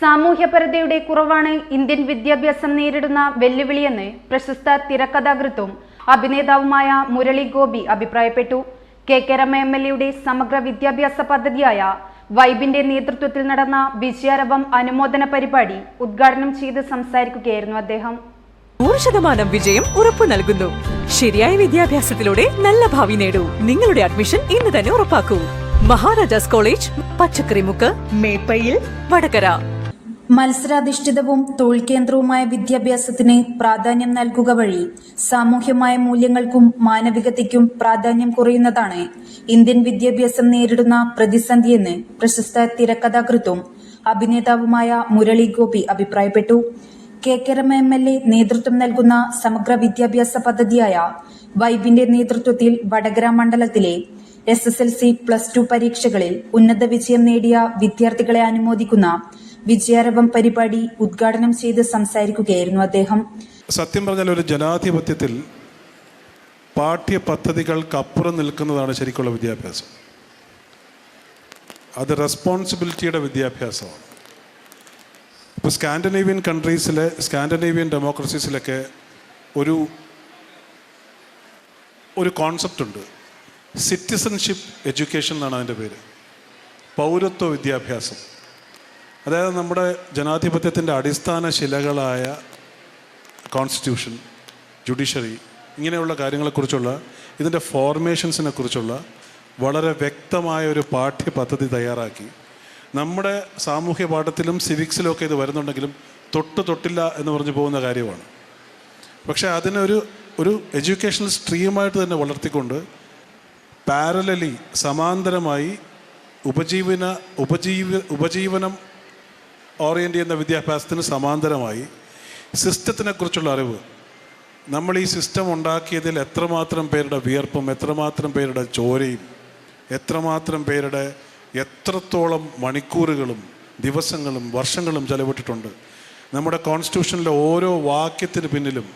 സാമൂഹ്യപരതയുടെ കുറവാണ് ഇന്ത്യൻ വിദ്യാഭ്യാസം നേരിടുന്ന വെല്ലുവിളിയെന്ന് പ്രശസ്ത തിരക്കഥാകൃത്തും അഭിനേതാവുമായ മുരളി ഗോപി അഭിപ്രായപ്പെട്ടു. K K Rama M L എയുടെ സമഗ്ര വിദ്യാഭ്യാസ പദ്ധതിയായ വൈബിന്റെ നേതൃത്വത്തിൽ നടന്ന വിജയാരവം അനുമോദന പരിപാടി ഉദ്ഘാടനം ചെയ്ത് സംസാരിക്കുകയായിരുന്നു അദ്ദേഹം. നൂറ് ശതമാനം വിജയം ഉറപ്പു നൽകുന്നു. ശരിയായ വിദ്യാഭ്യാസത്തിലൂടെ നല്ല ഭാവി നേടൂ. നിങ്ങളുടെ അഡ്മിഷൻ ഇന്ന് തന്നെ ഉറപ്പാക്കൂ. മഹാരാജാസ് കോളേജ് പച്ചക്കറിമുക്ക് മേപ്പയിൽ വടകര. മത്സരാധിഷ്ഠിതവും തൊഴിൽ കേന്ദ്രവുമായ വിദ്യാഭ്യാസത്തിന് പ്രാധാന്യം നൽകുക വഴി സാമൂഹ്യമായ മൂല്യങ്ങൾക്കും മാനവികതയ്ക്കും പ്രാധാന്യം കുറയുന്നതാണ്. ഇന്ത്യൻ വിദ്യാഭ്യാസം നേരിടുന്ന പ്രതിസന്ധിയെന്ന് പ്രശസ്ത തിരക്കഥാകൃത്തും അഭിനേതാവുമായ മുരളി ഗോപി അഭിപ്രായപ്പെട്ടു. K K Rama M L A നേതൃത്വം നൽകുന്ന സമഗ്ര വിദ്യാഭ്യാസ പദ്ധതിയായ വൈബിന്റെ നേതൃത്വത്തിൽ വടകര മണ്ഡലത്തിലെ S S L C plus two പരീക്ഷകളിൽ ഉന്നത വിജയം നേടിയ വിദ്യാർത്ഥികളെ അനുമോദിക്കുന്ന വിജയാരവം പരിപാടി ഉദ്ഘാടനം ചെയ്ത് സംസാരിക്കുകയായിരുന്നു അദ്ദേഹം. സത്യം പറഞ്ഞാൽ ഒരു ജനാധിപത്യത്തിൽ പാഠ്യപദ്ധതികൾക്കപ്പുറം നിൽക്കുന്നതാണ് ശരിക്കുള്ള വിദ്യാഭ്യാസം. അത് റെസ്പോൺസിബിലിറ്റിയുടെ വിദ്യാഭ്യാസമാണ്. ഇപ്പോൾ സ്കാൻഡനേവിയൻ കൺട്രീസിലെ സ്കാൻഡനേവിയൻ ഡെമോക്രസീസിലൊക്കെ ഒരു ഒരു കോൺസെപ്റ്റ് ഉണ്ട്. സിറ്റിസൺഷിപ്പ് എഡ്യൂക്കേഷൻ എന്നാണ് അതിന്റെ പേര്. പൗരത്വ വിദ്യാഭ്യാസം. അതായത് നമ്മുടെ ജനാധിപത്യത്തിന്റെ അടിസ്ഥാന ശിലകളായ കോൺസ്റ്റിറ്റ്യൂഷൻ ജുഡീഷ്യറി ഇങ്ങനെയുള്ള കാര്യങ്ങളെക്കുറിച്ചുള്ള ഇതിന്റെ ഫോർമേഷൻസിനെ കുറിച്ചുള്ള വളരെ വ്യക്തമായ ഒരു പാഠ്യപദ്ധതി തയ്യാറാക്കി. നമ്മുടെ സാമൂഹ്യ പാഠത്തിലും സിവിക്സിലും ഒക്കെ ഇത് വരുന്നുണ്ടെങ്കിലും തൊട്ട് തൊട്ടില്ല എന്ന് പറഞ്ഞു പോകുന്ന കാര്യമാണ്. പക്ഷേ അതിനൊരു ഒരു എഡ്യൂക്കേഷണൽ സ്ട്രീമായിട്ട് തന്നെ വളർത്തിക്കൊണ്ട് പാരലലി സമാന്തരമായി ഉപജീവന ഉപജീവ ഉപജീവനം ഓറിയന്റ് ചെയ്യുന്ന വിദ്യാഭ്യാസത്തിന് സമാന്തരമായി സിസ്റ്റത്തിനെ കുറിച്ചുള്ള അറിവ്. നമ്മൾ ഈ സിസ്റ്റം ഉണ്ടാക്കിയതിൽ എത്രമാത്രം പേരുടെ വിയർപ്പും എത്രമാത്രം പേരുടെ ചോരയും എത്രമാത്രം പേരുടെ എത്രത്തോളം മണിക്കൂറുകളും ദിവസങ്ങളും വർഷങ്ങളും ചെലവിട്ടിട്ടുണ്ട്. നമ്മുടെ കോൺസ്റ്റിറ്റ്യൂഷനിലെ ഓരോ വാക്യത്തിന് പിന്നിലും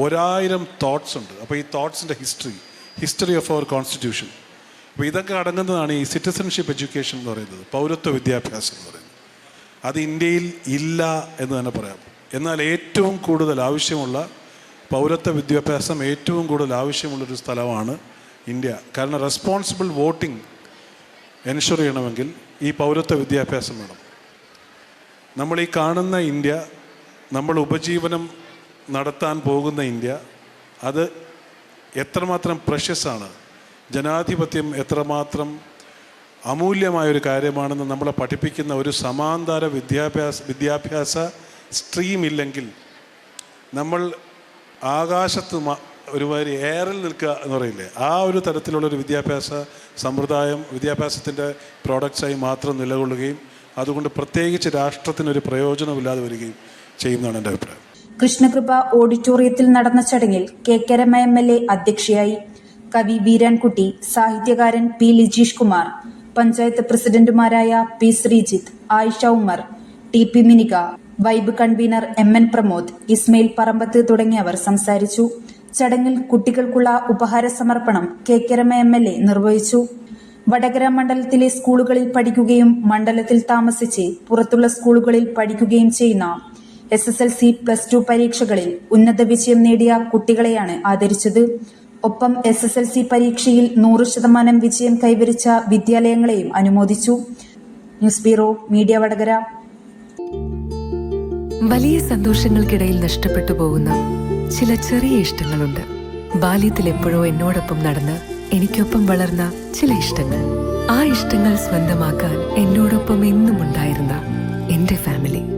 ഒരായിരം തോട്ട്സ് ഉണ്ട്. അപ്പോൾ ഈ തോട്ട്സിന്റെ history history of our constitution അപ്പോൾ ഇതൊക്കെ അടങ്ങുന്നതാണ് ഈ സിറ്റിസൺഷിപ്പ് എഡ്യൂക്കേഷൻ എന്ന് പറയുന്നത് പൗരത്വ വിദ്യാഭ്യാസം എന്ന് പറയുന്നത്. അത് ഇന്ത്യയിൽ ഇല്ല എന്ന് തന്നെ പറയാം. എന്നാൽ ഏറ്റവും കൂടുതൽ ആവശ്യമുള്ള പൗരത്വ വിദ്യാഭ്യാസം ഏറ്റവും കൂടുതൽ ആവശ്യമുള്ളൊരു സ്ഥലമാണ് ഇന്ത്യ. കാരണം റെസ്പോൺസിബിൾ വോട്ടിംഗ് എൻഷുർ ചെയ്യണമെങ്കിൽ ഈ പൗരത്വ വിദ്യാഭ്യാസം വേണം. നമ്മൾ ഈ കാണുന്ന ഇന്ത്യ നമ്മൾ ഉപജീവനം നടത്താൻ പോകുന്ന ഇന്ത്യ അത് എത്രമാത്രം പ്രഷ്യസാണ് ജനാധിപത്യം എത്രമാത്രം അമൂല്യമായൊരു കാര്യമാണെന്ന് നമ്മളെ പഠിപ്പിക്കുന്ന ഒരു സമാന്തര വിദ്യാഭ്യാസ വിദ്യാഭ്യാസ സ്ട്രീം ഇല്ലെങ്കിൽ നമ്മൾ ആകാശത്ത് ഒരുമാതിരി എയറിൽ നിൽക്കുക എന്ന് പറയില്ലേ? ആ ഒരു തരത്തിലുള്ള ഒരു വിദ്യാഭ്യാസ സമ്പ്രദായം വിദ്യാഭ്യാസത്തിന്റെ പ്രോഡക്റ്റ്സായി മാത്രം നിലകൊള്ളുകയും അതുകൊണ്ട് പ്രത്യേകിച്ച് രാഷ്ട്രത്തിനൊരു പ്രയോജനമില്ലാതെ വരികയും ചെയ്യുന്നതാണ് എന്റെ അഭിപ്രായം. കൃഷ്ണകൃപ ഓഡിറ്റോറിയത്തിൽ നടന്ന ചടങ്ങിൽ K K M L A അധ്യക്ഷയായി. കവി വീരാൻകുട്ടി സാഹിത്യകാരൻ പി ലിജീഷ് കുമാർ പഞ്ചായത്ത് പ്രസിഡന്റുമാരായ P Sreejith Ayisha Umar T P Minika Vibe convener M N Pramod Ismail Parambath തുടങ്ങിയവർ സംസാരിച്ചു. ചടങ്ങിൽ കുട്ടികൾക്കുള്ള ഉപഹാര സമർപ്പണം കെ കെരമ എം എൽ എ നിർവഹിച്ചു. വടകര മണ്ഡലത്തിലെ സ്കൂളുകളിൽ പഠിക്കുകയും മണ്ഡലത്തിൽ താമസിച്ച് പുറത്തുള്ള സ്കൂളുകളിൽ പഠിക്കുകയും ചെയ്യുന്ന S S L C plus two പരീക്ഷകളിൽ ഉന്നത വിജയം നേടിയ കുട്ടികളെയാണ് ആദരിച്ചത്. ഒപ്പം എസ് എസ് എൽ സി പരീക്ഷയിൽ നൂറ് ശതമാനം വിജയം കൈവരിച്ച വിദ്യാലയങ്ങളെയും അനുമോദിച്ചു. News bureau media Vadakara. വലിയ സന്തോഷങ്ങൾക്കിടയിൽ നഷ്ടപ്പെട്ടു പോകുന്ന ചില ചെറിയ ഇഷ്ടങ്ങളുണ്ട്. ബാല്യത്തിൽ എപ്പോഴോ എന്നോടൊപ്പം നടന്ന് എനിക്കൊപ്പം വളർന്ന ചില ഇഷ്ടങ്ങൾ. ആ ഇഷ്ടങ്ങൾ സ്വന്തമാക്കാൻ എന്നോടൊപ്പം എന്നും ഉണ്ടായിരുന്ന എന്റെ ഫാമിലി.